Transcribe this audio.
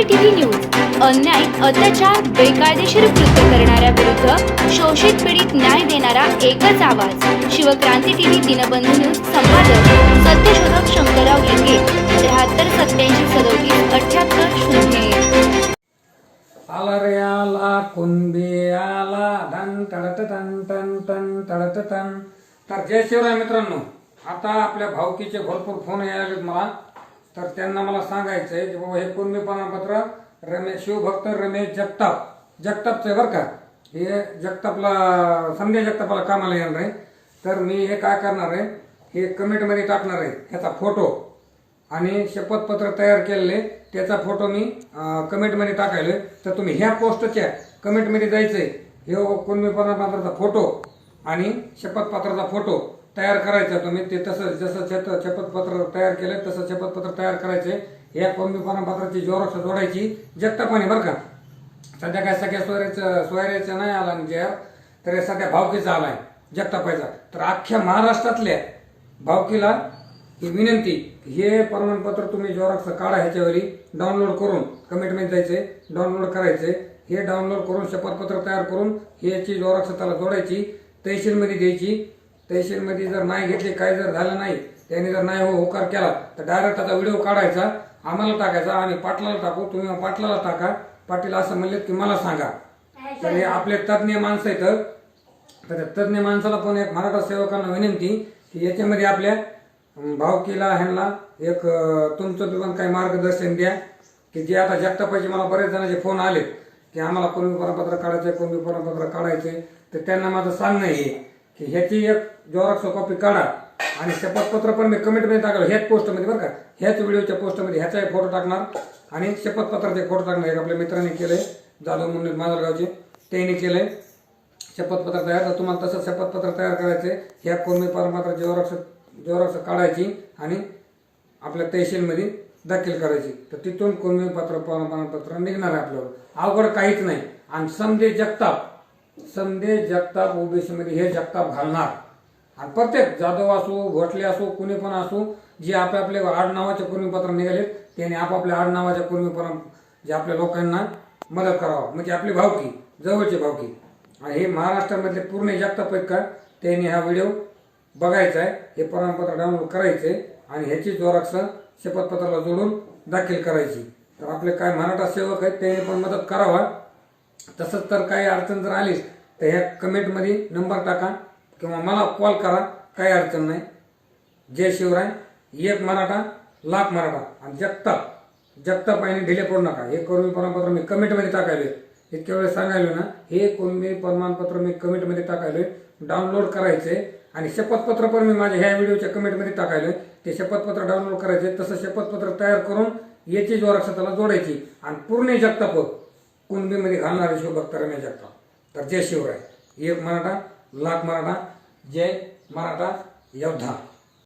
क्रांती TV news. अन्याय अत्याचार बेकायदेशीर कृत्य करणाऱ्या विरुद्ध शोषित पीडित न्याय देणारा एकच आवाज. शिवक्रांती टीव्ही दिनबंधू न्यूज संपादक सत्यशोधक शंकरराव लिंगे त्र्याहत्तर सत्याऐंशी सदोतीस अठ्याहत्तर शून्य आला रे आला कुंभी आला धन तडत तन तन तन तडत तन. तर जय शिवराय मित्रांनो आता आपल्या भावकीचे भरपूर फोन यायला मला. तर त्यांना मला सांगायचंय की बाबा हे कुणबी प्रमाणपत्र रमेश शिवभक्त रमेश जगताप. जगतापचं आहे बरं का? हे जगतापला संध्या जगतापला कामाला येणार आहे तर मी हे काय करणार आहे? हे कमेंटमध्ये टाकणार आहे. ह्याचा फोटो आणि शपथपत्र तयार केलेले त्याचा फोटो मी कमेंटमध्ये टाकायलोय. तर तुम्ही ह्या पोस्टच्या कमेंटमध्ये जायचंय. हे कुणबी प्रमाणपत्राचा फोटो आणि शपथपत्राचा फोटो. तयार करायचा तुम्ही ते तसं जसं शत- शपथपत्र तयार केलं तसं शपथपत्र तयार करायचे. या कुणबी प्रमाणपत्राची जोरक्ष जोडायची जगतापाने बरं का? सध्या काय सगळ्या सोयऱ्याचं सोयऱ्याचं नाही आला म्हणजे तर हे सध्या भावकीचा आलाय जगतापायचा तर अख्ख्या महाराष्ट्रातल्या भावकीला ही विनंती हे प्रमाणपत्र तुम्ही जोराक्ष काढा ह्याच्यावरी डाउनलोड करून कमेंटमध्ये द्यायचे डाउनलोड करायचे. हे डाउनलोड करून शपथपत्र तयार करून ह्याची जोराक्ष त्याला जोडायची तहसीलमध्ये द्यायची. तहसीलमध्ये जर नाही घेतली काही जर झालं नाही त्याने जर नाही हो होकार केला तर डायरेक्ट त्याचा व्हिडिओ काढायचा आम्हाला टाकायचा आणि पाटलाला टाकू तुम्ही पाटलाला टाका. पाटील असं म्हणले की मला सांगा. तर हे आपले तज्ज्ञ माणसं आहेत. तर त्या तज्ज्ञ माणसाला पण एक मराठा सेवकांना विनंती की याच्यामध्ये आपल्या भावकीला ह्यांना एक तुमचं बी पण काही मार्गदर्शन द्या. की जे आता जगतापायचे मला बरेच जणांचे फोन आले की आम्हाला कोणी प्रमाणपत्र काढायचे कोणी प्रमाणपत्र काढायचे तर त्यांना माझं सांगणं आहे. की ह्याची एक जोराक्स कॉपी काढा. आणि शपथपत्र पण मी कमेंटमध्ये टाकलं. ह्याच पोस्टमध्ये बरं का. ह्याच व्हिडिओच्या पोस्टमध्ये ह्याचा एक फोटो टाकणार. आणि शपथपत्राचे फोटो टाकणार एक आपल्या मित्राने केले. जाधव मुंडे माजलगावचे त्यांनी केले. शपथपत्र तयार. तर तुम्हाला तसं शपथपत्र तयार करायचे ह्या कोमी परमात्र जोराक्ष जोराक्ष काढायची आणि आपल्या तहसीलमध्ये दाखल करायची. तर तिथून कोमी पत्र प्रमाणपत्र निघणार आहे आपल्यावर. अवघड काहीच नाही. आणि समजे जगताप. संदेश जगताप ओबीसीमध्ये हे जगताप घालणार. आणि प्रत्येक जाधव असो भोटले असो कुणी पण असो जे आपापले आडनावाचे कुर्मीपत्र निघालेत त्यांनी आपापल्या आडनावाच्या कुर्मीपत्र जे आपल्या लोकांना मदत करावं. म्हणजे आपली भावकी जवळची भावकी. आणि हे महाराष्ट्रामधले पूर्ण जगताप आहेत का? त्यांनी हा व्हिडिओ बघायचा आहे. हे प्रमाणपत्र डाउनलोड करायचे आणि ह्याची जोराक्ष शपथपत्राला जोडून दाखल करायची. तर आपले काय मराठा सेवक आहेत त्यांनी पण मदत करावा. तसंच तर काही अडचण जर आलीच तर ह्या कमेंटमध्ये नंबर टाका किंवा मला कॉल करा काही अडचण नाही. जय शिवराय एक मराठा लाख मराठा. आणि जगताप जगताप आणि ढिले पडू नका. हे करून प्रमाणपत्र मी कमेंटमध्ये टाकायलोय. इतक्या वेळेस सांगायलो ना हे कोणते प्रमाणपत्र मी कमेंटमध्ये टाकायलोय. डाउनलोड करायचे आणि शपथपत्र पण मी माझ्या ह्या व्हिडिओच्या कमेंटमध्ये टाकायलोय. ते शपथपत्र डाउनलोड करायचे तसं शपथपत्र तयार करून याची जोराक्षताला जोडायची. आणि पूर्ण जगताप कुणबीमध्ये घालणारे शिवभक्त रमेश जगताप. तर जय शिवराय. एक मराठा लाख मराठा जय मराठा योद्धा